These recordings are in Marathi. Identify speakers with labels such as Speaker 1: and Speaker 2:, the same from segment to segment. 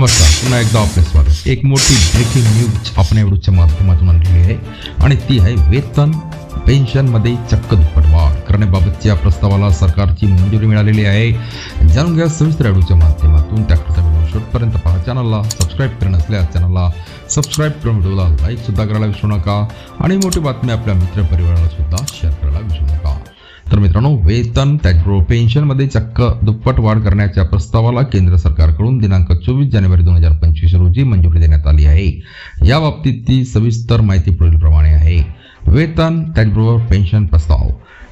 Speaker 1: नमस्कार पुन्हा एकदा आपले स्वागत. एक मोठी ब्रेकिंग न्यूज आपण एवढूच्या माध्यमातून आणलेली आहे. आणि ती आहे वेतन पेन्शनमध्ये चक्क दुप्पटवाढ करण्याबाबतच्या प्रस्तावाला सरकारची मंजुरी मिळालेली आहे. जाणून घ्या सविस्तर एवढूच्या माध्यमातून. त्याकरता व्हिडिओ शेवटपर्यंत पहा. चॅनलला सबस्क्राईब करणं नसल्यास चॅनलला सबस्क्राईब करून व्हिडिओला लाईकसुद्धा करायला विसरू नका. आणि मोठी बातमी आपल्या मित्रपरिवाराला सुद्धा शेअर करायला विसरू नका. तर मित्रांनो वेतन त्याचबरोबर पेन्शनमध्ये चक्क दुप्पट वाढ करण्याच्या प्रस्तावाला केंद्र सरकारकडून दिनांक चोवीस जानेवारी दोन हजार पंचवीस रोजी मंजुरी देण्यात आली आहे. या बाबतीतची सविस्तर माहिती पुढीलप्रमाणे आहे. वेतन त्याचबरोबर पेन्शन प्रस्ताव.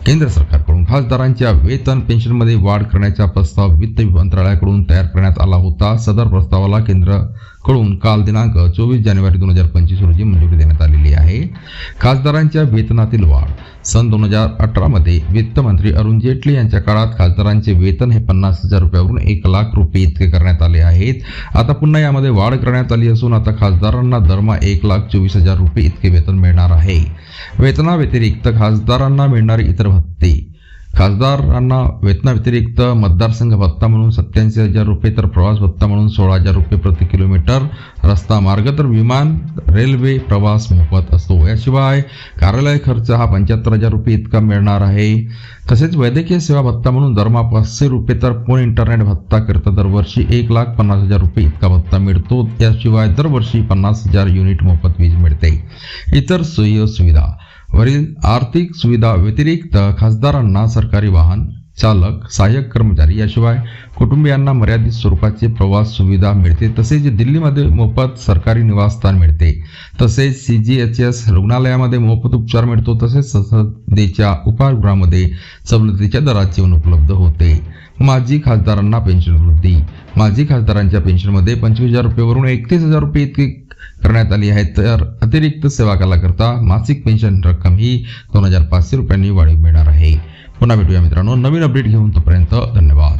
Speaker 1: केंद्र सरकारकडून खासदारांच्या वेतन पेन्शनमध्ये वाढ करण्याचा प्रस्ताव वित्त मंत्रालयाकडून तयार करण्यात आला होता. सदर प्रस्तावाला केंद्राकडून काल दिनांक चोवीस जानेवारी दोन हजार पंचवीस रोजी मंजुरी देण्यात आलेली आहे. खासदारांच्या वेतनातील वाढ. सन दोन हजार अठरामध्ये वित्तमंत्री अरुण जेटली यांच्या काळात खासदारांचे वेतन हे पन्नास हजार रुपयावरून एक लाख रुपये इतके करण्यात आले आहेत. आता पुन्हा यामध्ये वाढ करण्यात आली असून आता खासदारांना दरमहा एक लाख चोवीस हजार रुपये इतके वेतन मिळणार आहे. वेतनाव्यतिरिक्त खासदारांना मिळणारे इतर भत्ते खासदारांना वेतनाव्यतिरिक्त मतदारसंघ भत्ता म्हणून सत्याऐंशी हजार रुपये तर प्रवास भत्ता म्हणून सोळा हजार रुपये प्रति किलोमीटर रस्ता मार्ग तर विमान रेल्वे प्रवास मोफत असतो. याशिवाय कार्यालय खर्च हा पंच्याहत्तर हजार रुपये इतका मिळणार आहे. तसेच वैद्यकीय सेवा भत्ता म्हणून दरमहा पाचशे रुपये तर फोन इंटरनेट भत्ता करता दरवर्षी एक लाख पन्नास हजार रुपये इतका भत्ता मिळतो. याशिवाय दरवर्षी पन्नास हजार युनिट मोफत वीज मिळते. इतर सोयी सुविधा वरील आर्थिक सुविधा व्यतिरिक्त खासदारांना सरकारी वाहन चालक सहाय्यक कर्मचारी याशिवाय कुटुंबियांना मर्यादित स्वरूपाचे प्रवास सुविधा मिळते. तसेच दिल्लीमध्ये मोफत सरकारी निवासस्थान मिळते. तसेच सी जी एच एस रुग्णालयामध्ये मोफत उपचार मिळतो. तसेच संसदेच्या उपाहारगृहामध्ये सवलतीच्या दरात जेवण उपलब्ध होते. माजी खासदारांना पेन्शन वृद्धी माजी खासदारांच्या पेन्शनमध्ये पंचवीस हजार रुपयेवरून एकतीस हजार रुपये इतकी करण्यात आली आहे. तर अतिरिक्त सेवा कालाकरता मासिक पेन्शन रक्कम ही दोन हजार पाचशे रुपयांनी वाढीव मिळणार आहे. पुन्हा भेटूया मित्रांनो. नवीन अपडेट घेऊन तोपर्यंत धन्यवाद.